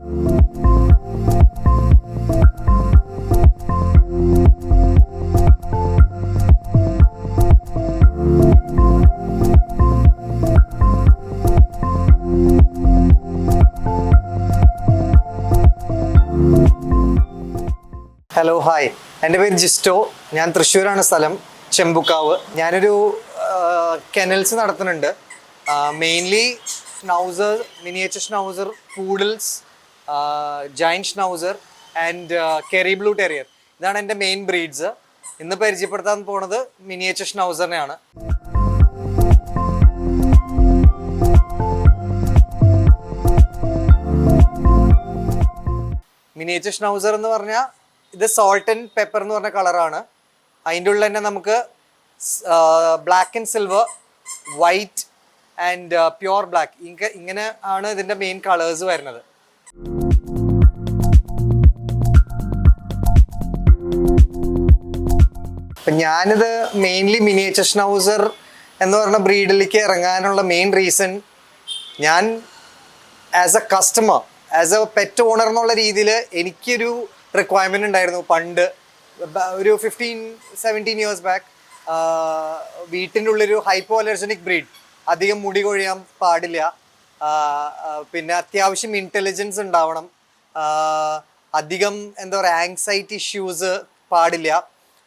Hello hi എന്റെ പേര് ജിസ്റ്റോ. ഞാൻ തൃശ്ശൂരാണ് സ്ഥലം ചെമ്പുക്കാവ്. ഞാനൊരു കെനൽസ് നടത്തുന്നുണ്ട്. Mainly schnauzer miniature schnauzer poodles giant schnauzer and Kerry blue terrier ഇതാണ് എന്റെ മെയിൻ ബ്രീഡ്സ് ഇന്ന് പരിചയപ്പെടുത്താൻ പോണത് മിനിയേച്ചർ ഷ്നൗസറിനെയാണ് മിനിയേച്ചർ ഷ്നൗസർ എന്ന് പറഞ്ഞാൽ ഇത് സോൾട്ട് ആൻഡ് പെപ്പർ എന്ന് പറഞ്ഞ കളറാണ് അതിന്റെ ഉള്ളിൽ തന്നെ നമുക്ക് black and silver white and pure black ഇങ്ങ ഇങ്ങനെ ആണ് ഇതിന്റെ മെയിൻ കളേഴ്സ് വരുന്നത്. അപ്പം ഞാനിത് മെയിൻലി മിനിയേച്ചർ ഷ്നൗസർ എന്ന് പറഞ്ഞ ബ്രീഡിലേക്ക് ഇറങ്ങാനുള്ള മെയിൻ റീസൺ ഞാൻ as a customer as a pet owner എന്നുള്ള രീതിയിൽ എനിക്കൊരു റിക്വയർമെന്റ് ഉണ്ടായിരുന്നു പണ്ട്. ഒരു ഫിഫ്റ്റീൻ സെവന്റീൻ ഇയേഴ്സ് ബാക്ക് വീട്ടിന്റെ ഉള്ളൊരു ഹൈപ്പോ അലർജനിക് ബ്രീഡ് അധികം മുടി കൊഴിയാൻ പാടില്ല. പിന്നെ അത്യാവശ്യം ഇന്റലിജൻസ് ഉണ്ടാവണം. അധികം എന്താ പറയുക ആങ്സൈറ്റി ഇഷ്യൂസ് പാടില്ല.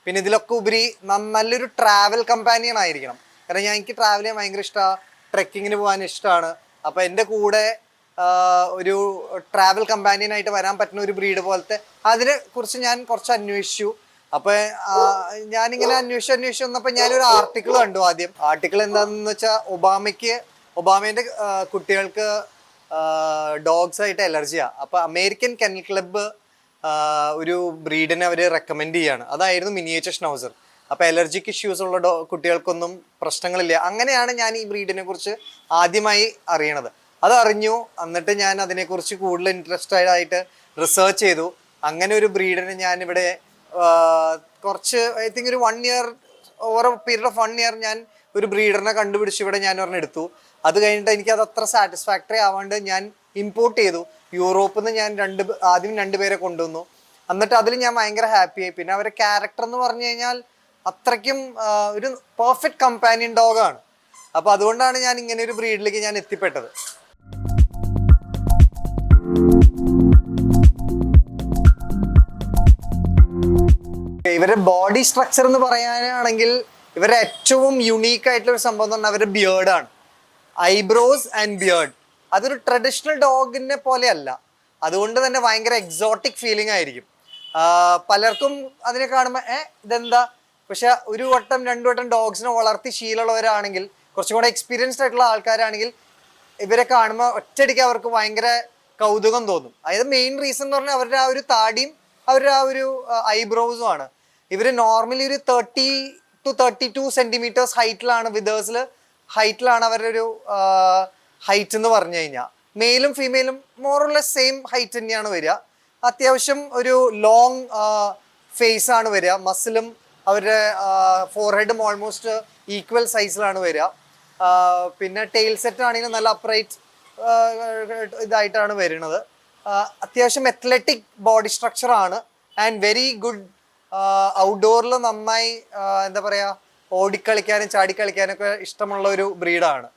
പിന്നെ ഇതിലൊക്കെ ഉപരി നല്ലൊരു ട്രാവൽ കമ്പാനിയൻ ആയിരിക്കണം. കാരണം ഞാൻ എനിക്ക് ട്രാവൽ ചെയ്യാൻ ഭയങ്കര ഇഷ്ടമാണ് ട്രെക്കിങ്ങിന് പോകാൻ ഇഷ്ടമാണ് അപ്പോൾ എന്റെ കൂടെ ഒരു ട്രാവൽ കമ്പാനിയൻ ആയിട്ട് വരാൻ പറ്റുന്ന ഒരു ബ്രീഡ് പോലത്തെ അതിനെ കുറിച്ച് ഞാൻ കുറച്ച് അന്വേഷിച്ചു. അപ്പോൾ ഞാനിങ്ങനെ അന്വേഷിച്ച് അന്വേഷിച്ച് വന്നപ്പോൾ ഞാനൊരു ആർട്ടിക്കിൾ കണ്ടു ആദ്യം. ആർട്ടിക്കിൾ എന്താണെന്ന് വെച്ചാൽ ഒബാമയ്ക്ക് ഒബാമേന്റെ കുട്ടികൾക്ക് ഡോഗ്സ് ആയിട്ട് അലർജിയാണ് അപ്പോൾ അമേരിക്കൻ കെനൽ ക്ലബ്ബ് ഒരു ബ്രീഡിനെ അവർ റെക്കമെൻഡ് ചെയ്യാണ്. അതായിരുന്നു മിനിയേച്ചർ ഷ്നൗസർ അപ്പോൾ അലർജിക് ഇഷ്യൂസ് ഉള്ള കുട്ടികൾക്കൊന്നും പ്രശ്നങ്ങളില്ല. അങ്ങനെയാണ് ഞാൻ ഈ ബ്രീഡിനെ കുറിച്ച് ആദ്യമായി അറിയണത്. അത് അറിഞ്ഞു. എന്നിട്ട് ഞാൻ അതിനെക്കുറിച്ച് കൂടുതൽ ഇൻട്രസ്റ്റഡ് ആയിട്ട് റിസർച്ച് ചെയ്തു. അങ്ങനെ ഒരു ബ്രീഡിനെ ഞാൻ ഇവിടെ കുറച്ച് ഐ തിങ്ക് ഒരു one year over period of one year ഞാൻ ഒരു ബ്രീഡറിനെ കണ്ടുപിടിച്ച് ഇവിടെ ഞാൻ ഒരെണ്ണം എടുത്തു. അത് കഴിഞ്ഞിട്ട് എനിക്ക് അത് അത്ര സാറ്റിസ്ഫാക്ടറി ആവാണ്ട് ഞാൻ ഇമ്പോർട്ട് ചെയ്തു. യൂറോപ്പിൽ നിന്ന് ഞാൻ രണ്ട് ആദ്യം രണ്ടുപേരെ കൊണ്ടുവന്നു. എന്നിട്ട് അതിൽ ഞാൻ ഭയങ്കര ഹാപ്പിയായി പിന്നെ അവരുടെ ക്യാരക്ടർ എന്ന് പറഞ്ഞു കഴിഞ്ഞാൽ അത്രയ്ക്കും ഒരു പെർഫെക്റ്റ് കമ്പാനിയൻ ഡോഗാണ് അപ്പോൾ അതുകൊണ്ടാണ് ഞാൻ ഇങ്ങനെ ഒരു ബ്രീഡിലേക്ക് ഞാൻ എത്തിപ്പെട്ടത്. ഇവരുടെ ബോഡി സ്ട്രക്ചർ എന്ന് പറയാനാണെങ്കിൽ ഇവരുടെ ഏറ്റവും യുണീക്ക് ആയിട്ടുള്ള ഒരു സംഭവം എന്ന് പറഞ്ഞാൽ അവരുടെ ബിയേർഡാണ് ഐബ്രോസ് ആൻഡ് ബിയേർഡ് അതൊരു ട്രഡീഷണൽ ഡോഗിനെ പോലെയല്ല. അതുകൊണ്ട് തന്നെ ഭയങ്കര എക്സോട്ടിക് ഫീലിംഗ് ആയിരിക്കും. പലർക്കും അതിനെ കാണുമ്പോൾ ഏ ഇതെന്താ? പക്ഷെ ഒരു വട്ടം രണ്ടു വട്ടം ഡോഗ്സിനെ വളർത്തി ശീലമുള്ളവരാണെങ്കിൽ കുറച്ചും കൂടെ എക്സ്പീരിയൻസ്ഡ് ആയിട്ടുള്ള ആൾക്കാരാണെങ്കിൽ ഇവരെ കാണുമ്പോൾ ഒറ്റയടിക്ക് അവർക്ക് ഭയങ്കര കൗതുകം തോന്നും. അതായത് മെയിൻ റീസൺ എന്ന് പറഞ്ഞാൽ അവരുടെ ആ ഒരു താടിയും അവരുടെ ആ ഒരു ഐബ്രോസും ആണ്. ഇവർ നോർമലി ഒരു thirty two thirty two centimetres ഹൈറ്റിലാണ് വിതേഴ്സിൽ ഹൈറ്റിലാണ് അവരുടെ ഒരു ഹൈറ്റ് എന്ന് പറഞ്ഞു കഴിഞ്ഞാൽ മെയിലും ഫീമെയിലും മോറുള്ള സെയിം ഹൈറ്റ് തന്നെയാണ് വരിക. അത്യാവശ്യം ഒരു ലോങ് ഫേസ് ആണ് വരിക. മസിലും അവരുടെ ഫോർഹെഡും ഓൾമോസ്റ്റ് ഈക്വൽ സൈസിലാണ് വരിക. പിന്നെ ടെയിൽ സെറ്റ് ആണെങ്കിലും നല്ല അപ്രൈറ്റ് ഇതായിട്ടാണ് വരുന്നത്. അത്യാവശ്യം അത്ലറ്റിക് ബോഡി സ്ട്രക്ചർ ആണ്. ആൻഡ് വെരി ഗുഡ് ഔട്ട്ഡോറിൽ നന്നായി എന്താ പറയുക ഓടിക്കളിക്കാനും ചാടിക്കളിക്കാനും ഒക്കെ ഇഷ്ടമുള്ള ഒരു ബ്രീഡാണ്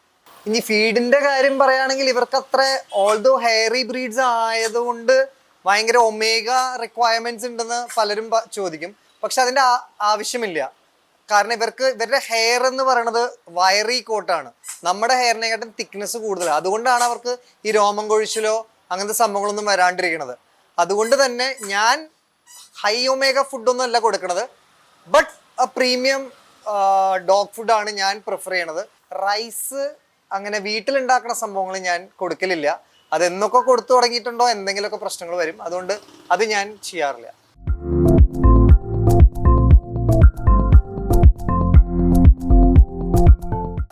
ഇനി ഫീഡിന്റെ കാര്യം പറയുകയാണെങ്കിൽ ഇവർക്ക് അത്ര ഓൾദോ ഹെയറി ബ്രീഡ്സ് ആയതുകൊണ്ട് ഭയങ്കര ഒമേഗ റിക്വയർമെന്റ്സ് ഉണ്ടെന്ന് പലരും ചോദിക്കും. പക്ഷെ അതിന്റെ ആവശ്യമില്ല. കാരണം ഇവർക്ക് ഇവരുടെ ഹെയർ എന്ന് പറയുന്നത് വയറി കോട്ടാണ് നമ്മുടെ ഹെയറിനെക്കാട്ടും തിക്നെസ് കൂടുതലാണ് അതുകൊണ്ടാണ് അവർക്ക് ഈ രോമം കൊഴിച്ചിലോ അങ്ങനത്തെ സംഭവങ്ങളൊന്നും വരാണ്ടിരിക്കുന്നത് അതുകൊണ്ട് തന്നെ ഞാൻ ഹൈ ഒമേഗ ഫുഡൊന്നും അല്ല കൊടുക്കണത്. ബട്ട് പ്രീമിയം ഡോഗ് ഫുഡാണ് ഞാൻ പ്രിഫർ ചെയ്യണത്. റൈസ് അങ്ങനെ വീട്ടിലുണ്ടാക്കുന്ന സംഭവങ്ങൾ ഞാൻ കൊടുക്കലില്ല. അതെന്നൊക്കെ കൊടുത്തു തുടങ്ങിയിട്ടുണ്ടോ? എന്തെങ്കിലുമൊക്കെ പ്രശ്നങ്ങൾ വരും. അതുകൊണ്ട് അത് ഞാൻ ചെയ്യാറില്ല.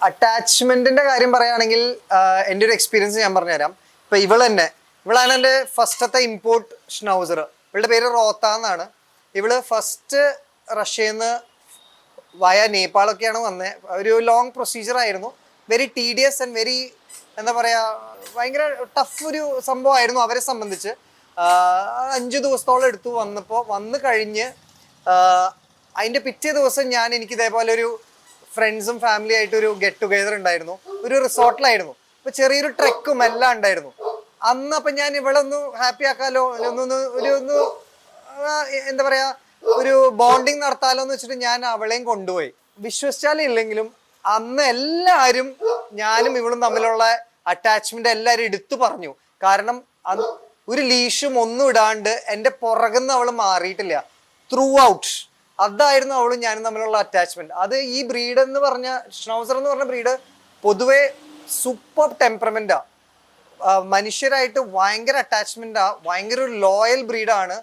അറ്റാച്ച്മെന്റിന്റെ കാര്യം പറയുകയാണെങ്കിൽ എന്റെ ഒരു എക്സ്പീരിയൻസ് ഞാൻ പറഞ്ഞുതരാം. ഇപ്പൊ ഇവൾ തന്നെ ഇവളാണ് എന്റെ ഫസ്റ്റത്തെ ഇമ്പോർട്ട് ഷ്നൗസർ ഇവളുടെ പേര് റോത്ത എന്നാണ്. ഇവൾ ഫസ്റ്റ് റഷ്യയിൽ നിന്ന് വയ നേപ്പാളൊക്കെയാണ് വന്നത് ഒരു ലോങ് പ്രൊസീജിയർ ആയിരുന്നു. വെരി ടീഡിയസ് ആൻഡ് വെരി എന്താ പറയാ ഭയങ്കര ടഫ് ഒരു സംഭവമായിരുന്നു അവരെ സംബന്ധിച്ച്. അഞ്ചു ദിവസത്തോളം എടുത്തു വന്നപ്പോൾ വന്നു കഴിഞ്ഞ് അതിന്റെ പിറ്റേ ദിവസം ഞാൻ എനിക്ക് ഇതേപോലെ ഒരു ഫ്രണ്ട്സും ഫാമിലി ആയിട്ട് ഒരു ഗെറ്റ് ടുഗെദർ ഉണ്ടായിരുന്നു. ഒരു റിസോർട്ടിലായിരുന്നു. അപ്പൊ ചെറിയൊരു ട്രെക്കും എല്ലാം ഉണ്ടായിരുന്നു. അന്ന് അപ്പൊ ഞാൻ ഇവിടെ ഒന്ന് ഹാപ്പി ആക്കാലോ ഒന്ന് ഒരു ഒന്ന് എന്താ പറയാ ഒരു ബോണ്ടിങ് നടത്താലോ എന്ന് വെച്ചിട്ട് ഞാൻ അവളെയും കൊണ്ടുപോയി. വിശ്വസിച്ചാലും ഇല്ലെങ്കിലും അന്ന് എല്ലാവരും ഞാനും ഇവളും തമ്മിലുള്ള അറ്റാച്ച്മെന്റ് എല്ലാവരും എടുത്തു പറഞ്ഞു. കാരണം ഒരു ലീഷും ഒന്നും ഇടാണ്ട് എന്റെ പുറകുന്ന് അവൾ മാറിയിട്ടില്ല. ത്രൂ ഔട്ട് അതായിരുന്നു അവളും ഞാനും തമ്മിലുള്ള അറ്റാച്ച്മെന്റ് അത് ഈ ബ്രീഡ് എന്ന് പറഞ്ഞ ഷ്നൗസർ എന്ന് പറഞ്ഞ ബ്രീഡ് പൊതുവെ സൂപ്പർ ടെമ്പറമെന്റാ മനുഷ്യരായിട്ട് ഭയങ്കര അറ്റാച്ച്മെന്റാ ഭയങ്കര ഒരു ലോയൽ ബ്രീഡാണ്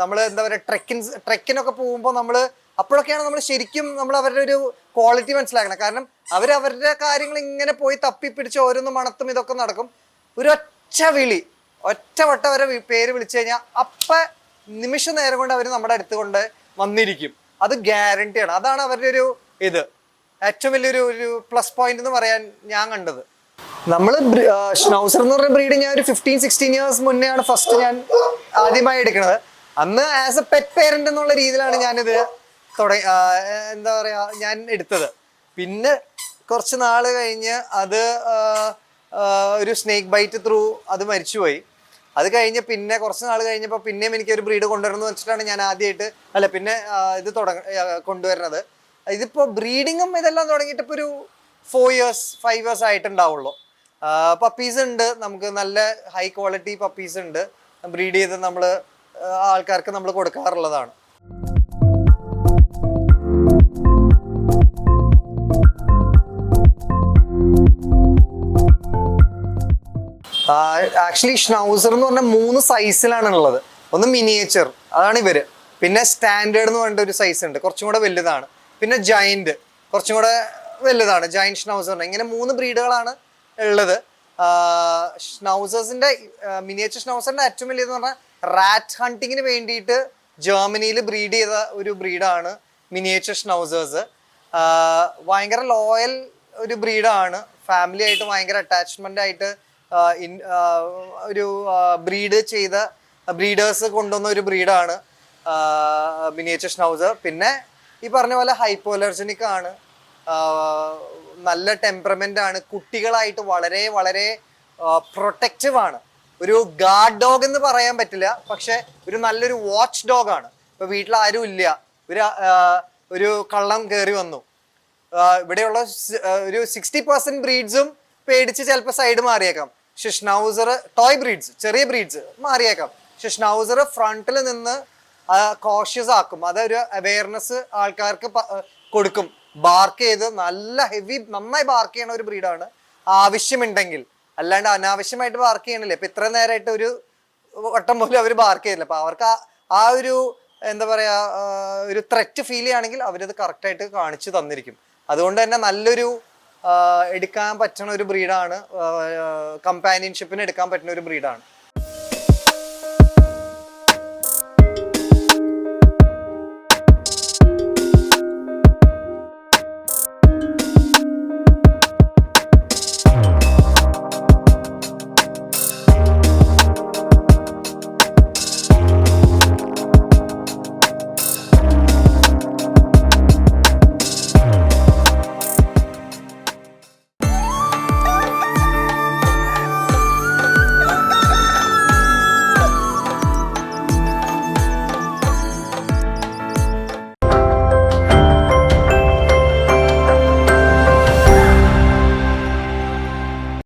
നമ്മൾ എന്താ പറയുക ട്രെക്കിൻ ട്രെക്കിനൊക്കെ പോകുമ്പോൾ നമ്മൾ അപ്പോഴൊക്കെയാണ് നമ്മൾ ശരിക്കും നമ്മൾ അവരുടെ ഒരു ക്വാളിറ്റി മനസ്സിലാക്കണം. കാരണം അവർ അവരുടെ കാര്യങ്ങൾ ഇങ്ങനെ പോയി തപ്പി പിടിച്ച് ഓരോന്ന് മണത്തും ഇതൊക്കെ നടക്കും. ഒരു ഒറ്റ വിളി ഒറ്റ വട്ടം അവരെ പേര് വിളിച്ചു കഴിഞ്ഞാൽ അപ്പ നിമിഷ നേരം കൊണ്ട് അവർ നമ്മുടെ അടുത്ത് കൊണ്ട് വന്നിരിക്കും. അത് ഗ്യാരണ്ടിയാണ് അതാണ് അവരുടെ ഒരു ഇത്. ഏറ്റവും വലിയൊരു ഒരു പ്ലസ് പോയിന്റ് എന്ന് പറയാൻ ഞാൻ കണ്ടത്. നമ്മൾ ഷ്നൗസർ എന്ന് പറഞ്ഞ ബ്രീഡ് ഞാൻ ഒരു ഫിഫ്റ്റീൻ സിക്സ്റ്റീൻ ഇയേഴ്സ് മുന്നേ ആണ് ഫസ്റ്റ് ഞാൻ ആദ്യമായി എടുക്കുന്നത്. അന്ന് ആസ് എ പെറ്റ് പേരന്റ് എന്നുള്ള രീതിയിലാണ് ഞാനിത് തുടങ്ങി എന്താ പറയാ ഞാൻ എടുത്തത്. പിന്നെ കുറച്ച് നാൾ കഴിഞ്ഞ് അത് ഒരു സ്നേക്ക് ബൈറ്റ് ത്രൂ അത് മരിച്ചുപോയി. അത് കഴിഞ്ഞ് പിന്നെ കുറച്ച് നാൾ കഴിഞ്ഞപ്പോൾ പിന്നെയും എനിക്ക് ഒരു ബ്രീഡ് കൊണ്ടുവരണമെന്ന് വെച്ചിട്ടാണ് ഞാൻ ആദ്യമായിട്ട് അല്ല പിന്നെ ഇത് തുടങ്ങ കൊണ്ടുവരുന്നത്. ഇതിപ്പോൾ ബ്രീഡിങ്ങും ഇതെല്ലാം തുടങ്ങിയിട്ട് ഇപ്പോൾ ഒരു ഫോർ ഇയേഴ്സ് ഫൈവ് ഇയേഴ്സ് ആയിട്ടുണ്ടാവുള്ളൂ. പപ്പീസ് ഉണ്ട്. നമുക്ക് നല്ല ഹൈ ക്വാളിറ്റി പപ്പീസ് ഉണ്ട്. ബ്രീഡ് ചെയ്ത് നമ്മൾ ആൾക്കാർക്ക് നമ്മൾ കൊടുക്കാറുള്ളതാണ്. ആക്ച്വലി ഷ്നൗസർ എന്ന് പറഞ്ഞ മൂന്ന് സൈസിലാണ് ഉള്ളത് ഒന്ന് മിനിയേച്ചർ അതാണ് ഇവർ. പിന്നെ സ്റ്റാൻഡേർഡ് എന്ന് പറഞ്ഞിട്ട് ഒരു സൈസ് ഉണ്ട്. കുറച്ചും കൂടെ വലുതാണ്. പിന്നെ ജയന്റ് കുറച്ചും കൂടെ വലുതാണ്. ജയന്റ് ഷ്നൗസർ ഇങ്ങനെ മൂന്ന് ബ്രീഡുകളാണ് ഉള്ളത്. ഷ്നൗസേഴ്സിന്റെ മിനിയേച്ചർ ഷ്നൗസറിന്റെ ഏറ്റവും വലിയതെന്ന് പറഞ്ഞാൽ റാറ്റ് ഹണ്ടിങ്ങിന് വേണ്ടിയിട്ട് ജർമ്മനിയിൽ ബ്രീഡ് ചെയ്ത ഒരു ബ്രീഡാണ് മിനിയേച്ചർ ഷ്നൗസേഴ്സ് ഭയങ്കര ലോയൽ ഒരു ബ്രീഡാണ് ഫാമിലി ആയിട്ട് ഭയങ്കര അറ്റാച്ച്മെന്റ് ആയിട്ട് ഒരു ബ്രീഡ് ചെയ്ത ബ്രീഡേഴ്സ് കൊണ്ടുവന്ന ഒരു ബ്രീഡാണ് മിനിയേച്ചർ ഷ്നൗസർ. പിന്നെ ഈ പറഞ്ഞ പോലെ ഹൈപ്പോലർജനിക് ആണ്. നല്ല ടെമ്പറമെന്റ് ആണ്. കുട്ടികളായിട്ട് വളരെ വളരെ പ്രൊട്ടക്റ്റീവ് ആണ്. ഒരു ഗാർഡ് ഡോഗ് എന്ന് പറയാൻ പറ്റില്ല. പക്ഷെ ഒരു നല്ലൊരു വാച്ച് ഡോഗ് ആണ്. ഇപ്പൊ വീട്ടിൽ ആരും ഇല്ല. ഒരു ഒരു കള്ളം കയറി വന്നു. ഇവിടെയുള്ള ഒരു സിക്സ്റ്റി പെർസെന്റ് ബ്രീഡ്സും പേടിച്ച് ചിലപ്പോൾ സൈഡ് മാറിയേക്കാം. പക്ഷെ ടോയ് ബ്രീഡ്സ് ചെറിയ ബ്രീഡ്സ് മാറിയേക്കാം. പക്ഷെ ഫ്രണ്ടിൽ നിന്ന് കോഷ്യസ് ആക്കും. അതൊരു അവയർനെസ് ആൾക്കാർക്ക് കൊടുക്കും. ബാർക്ക് ചെയ്ത് നല്ല ഹെവി നന്നായി ബാർക്ക് ചെയ്യണ ഒരു ബ്രീഡാണ് ആവശ്യമുണ്ടെങ്കിൽ. അല്ലാണ്ട് അനാവശ്യമായിട്ട് ബാർക്ക് ചെയ്യണില്ല. ഇപ്പൊ ഇത്ര നേരമായിട്ട് ഒരു വട്ടം പോലും അവർ ബാർക്ക് ചെയ്തില്ല. അപ്പൊ അവർക്ക് ആ- ഒരു എന്താ പറയാ ഒരു ത്രെറ്റ് ഫീൽ ചെയ്യുകയാണെങ്കിൽ അവരത് കറക്റ്റായിട്ട് കാണിച്ചു തന്നിരിക്കും. അതുകൊണ്ട് തന്നെ നല്ലൊരു എടുക്കാൻ പറ്റുന്ന ഒരു ബ്രീഡാണ് കമ്പാനിയൻഷിപ്പിന് എടുക്കാൻ പറ്റുന്ന ഒരു ബ്രീഡാണ്